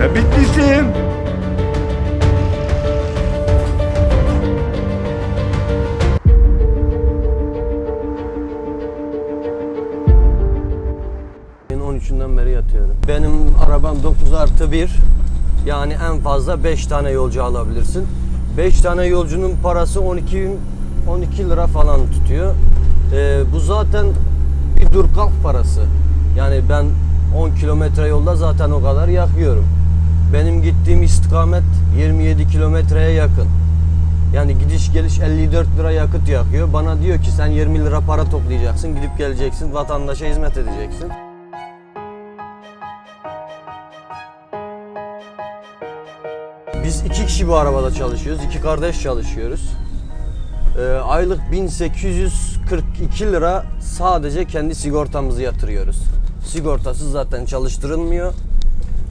Ya Bitlis'im. Ben 13'ünden beri yatıyorum. Benim arabam 9 artı 1. Yani en fazla 5 tane yolcu alabilirsin. 5 tane yolcunun parası 12 12 lira falan tutuyor. Ee, bu zaten bir dur kalk parası. Yani ben 10 kilometre yolda zaten o kadar yakıyorum. Benim gittiğim istikamet 27 kilometreye yakın. Yani gidiş geliş 54 lira yakıt yakıyor. Bana diyor ki sen 20 lira para toplayacaksın, gidip geleceksin, vatandaşa hizmet edeceksin. Biz iki kişi bu arabada çalışıyoruz. iki kardeş çalışıyoruz. Ee, aylık 1842 lira sadece kendi sigortamızı yatırıyoruz. Sigortasız zaten çalıştırılmıyor.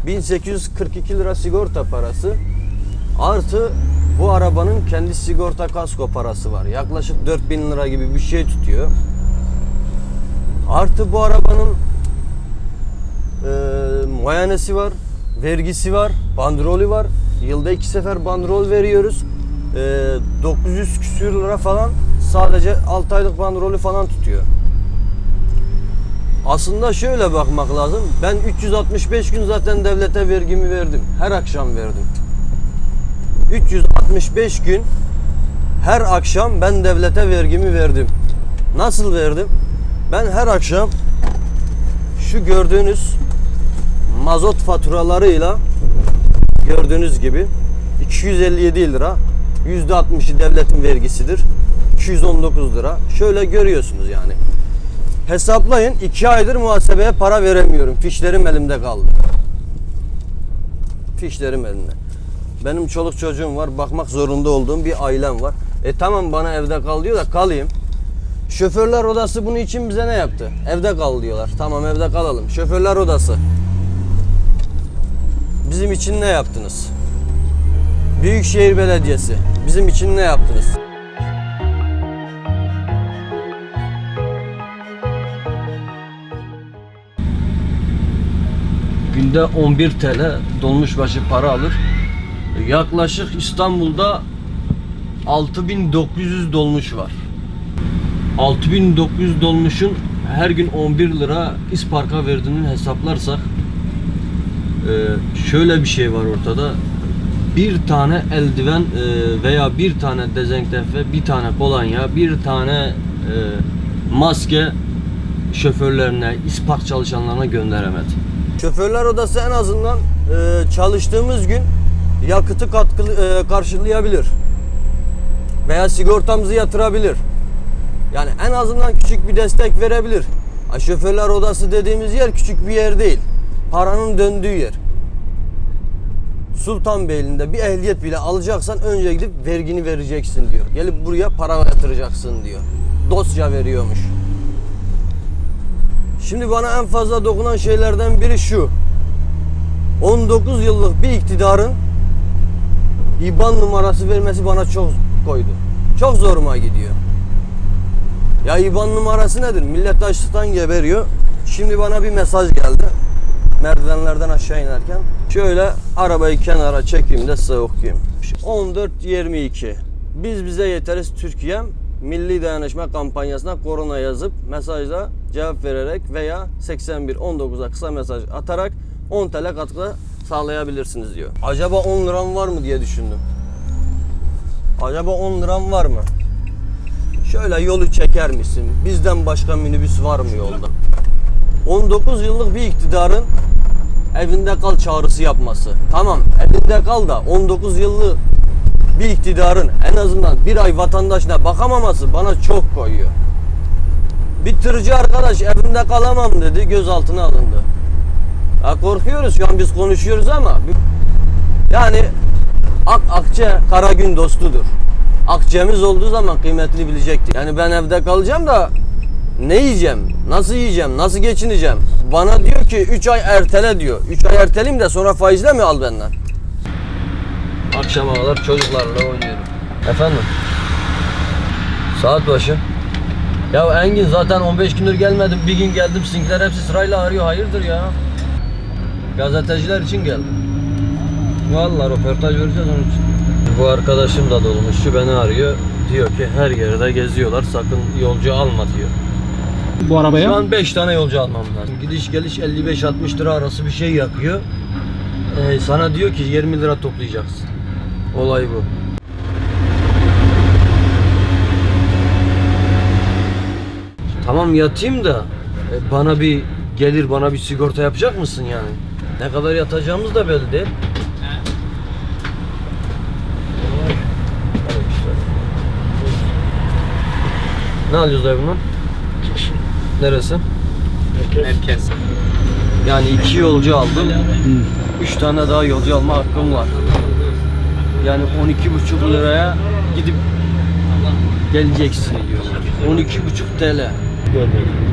1842 lira sigorta parası. Artı bu arabanın kendi sigorta kasko parası var. Yaklaşık 4000 lira gibi bir şey tutuyor. Artı bu arabanın e, muayenesi var, vergisi var, bandrolü var. Yılda iki sefer bandrol veriyoruz. E, 900 küsür lira falan sadece 6 aylık bandrolü falan tutuyor. Aslında şöyle bakmak lazım. Ben 365 gün zaten devlete vergimi verdim. Her akşam verdim. 365 gün her akşam ben devlete vergimi verdim. Nasıl verdim? Ben her akşam şu gördüğünüz mazot faturalarıyla gördüğünüz gibi 257 lira %60'ı devletin vergisidir. 219 lira. Şöyle görüyorsunuz yani. Hesaplayın 2 aydır muhasebeye para veremiyorum. Fişlerim elimde kaldı. Fişlerim elimde. Benim çoluk çocuğum var. Bakmak zorunda olduğum bir ailem var. E tamam bana evde kal diyor da kalayım. Şoförler odası bunun için bize ne yaptı? Evde kal diyorlar. Tamam evde kalalım. Şoförler odası. Bizim için ne yaptınız? Büyükşehir Belediyesi. Bizim için ne yaptınız? Günde 11 TL dolmuş başı para alır. Yaklaşık İstanbul'da 6900 dolmuş var. 6900 dolmuşun her gün 11 lira isparka verdiğini hesaplarsak e, şöyle bir şey var ortada. Bir tane eldiven e, veya bir tane dezenfekte, bir tane kolonya, bir tane e, maske şoförlerine, ispark çalışanlarına gönderemedi. Şoförler odası en azından e, çalıştığımız gün yakıtı katkı, e, karşılayabilir. Veya sigortamızı yatırabilir. Yani en azından küçük bir destek verebilir. Ha, şoförler odası dediğimiz yer küçük bir yer değil. Paranın döndüğü yer. Sultanbeyli'nde bir ehliyet bile alacaksan önce gidip vergini vereceksin diyor. Gelip buraya para yatıracaksın diyor. Dosya veriyormuş. Şimdi bana en fazla dokunan şeylerden biri şu. 19 yıllık bir iktidarın IBAN numarası vermesi bana çok koydu. Çok zoruma gidiyor. Ya IBAN numarası nedir? Millet açlıktan geberiyor. Şimdi bana bir mesaj geldi. Merdivenlerden aşağı inerken. Şöyle arabayı kenara çekeyim de size okuyayım. 14.22 Biz bize yeteriz Türkiye'm Milli Dayanışma kampanyasına korona yazıp mesajla cevap vererek veya 8119'a kısa mesaj atarak 10 TL katkı sağlayabilirsiniz diyor. Acaba 10 liram var mı diye düşündüm. Acaba 10 liram var mı? Şöyle yolu çeker misin? Bizden başka minibüs var mı yolda? 19 yıllık bir iktidarın evinde kal çağrısı yapması. Tamam evinde kal da 19 yıllık bir iktidarın en azından bir ay vatandaşına bakamaması bana çok koyuyor. Bir tırcı arkadaş evinde kalamam dedi gözaltına alındı. Ya korkuyoruz şu an biz konuşuyoruz ama yani ak akçe kara gün dostudur. Akçemiz olduğu zaman kıymetli bilecektik. Yani ben evde kalacağım da ne yiyeceğim? Nasıl yiyeceğim? Nasıl geçineceğim? Bana diyor ki 3 ay ertele diyor. 3 ay erteleyim de sonra faizle mi al benden? Akşama kadar çocuklarla oynuyorum. Efendim? Saat başı. Ya Engin zaten 15 gündür gelmedim. Bir gün geldim. Sizinkiler hepsi sırayla arıyor. Hayırdır ya? Gazeteciler için geldim. Vallahi röportaj vereceğiz onun için. Bu arkadaşım da dolmuşçu beni arıyor. Diyor ki her yerde geziyorlar sakın yolcu alma diyor. Bu arabaya? Şu an 5 tane yolcu almam lazım. Gidiş geliş 55-60 lira arası bir şey yakıyor. Ee, sana diyor ki 20 lira toplayacaksın. Olay bu. Tamam yatayım da e, bana bir gelir bana bir sigorta yapacak mısın yani? Ne kadar yatacağımız da belli değil. Ne alıyoruz dayı bundan? Neresi? Merkez. Yani iki yolcu aldım. Üç tane daha yolcu alma hakkım var. Yani 12,5 liraya gidip geleceksin diyorlar. 12,5 TL.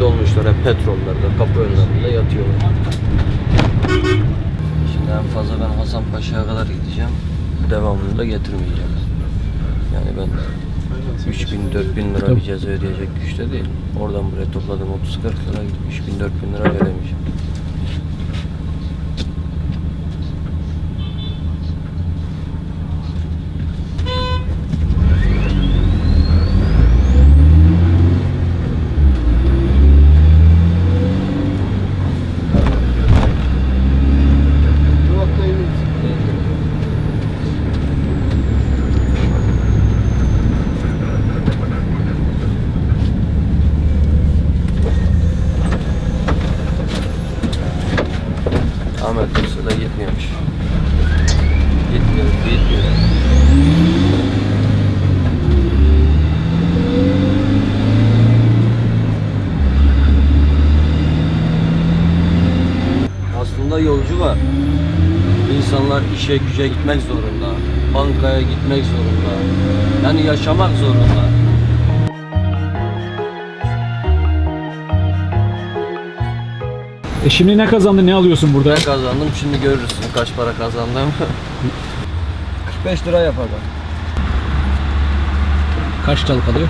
Dolmuşlar hep petrollerde, kapı önlerinde yatıyorlar. Şimdi en fazla ben Hasan Paşa'ya kadar gideceğim. Devamını da getirmeyeceğim. Yani ben 3000 4000 lira bir ceza ödeyecek güçte değil. Oradan buraya topladım 30 40 lira gidip 3000 4000 lira veremeyeceğim. Ahmet Dursa da gitmiyormuş. Gitmiyor, gitmiyor. Aslında yolcu var. İnsanlar işe güce gitmek zorunda. Bankaya gitmek zorunda. Yani yaşamak zorunda. E şimdi ne kazandın ne alıyorsun burada? Ne kazandım şimdi görürsün kaç para kazandım. 45 lira yapar bak. Kaç tal kalıyor?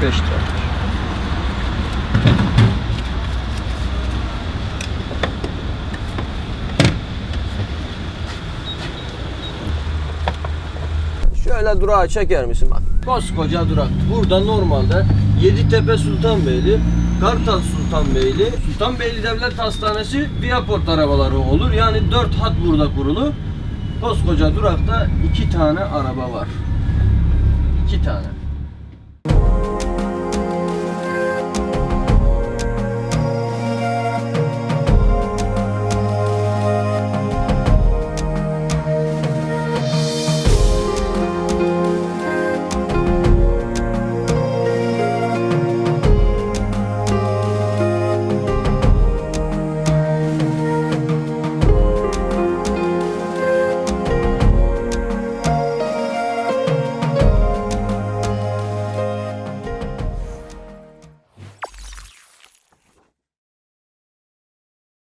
45 lira. Şöyle durağa çeker misin bak. Koskoca durak. Burada normalde Yeditepe Sultanbeyli, Kartal Sultanbeyli, Sultanbeyli Devlet Hastanesi, Viyaport arabaları olur. Yani 4 hat burada kurulu. Koskoca durakta iki tane araba var. İki tane.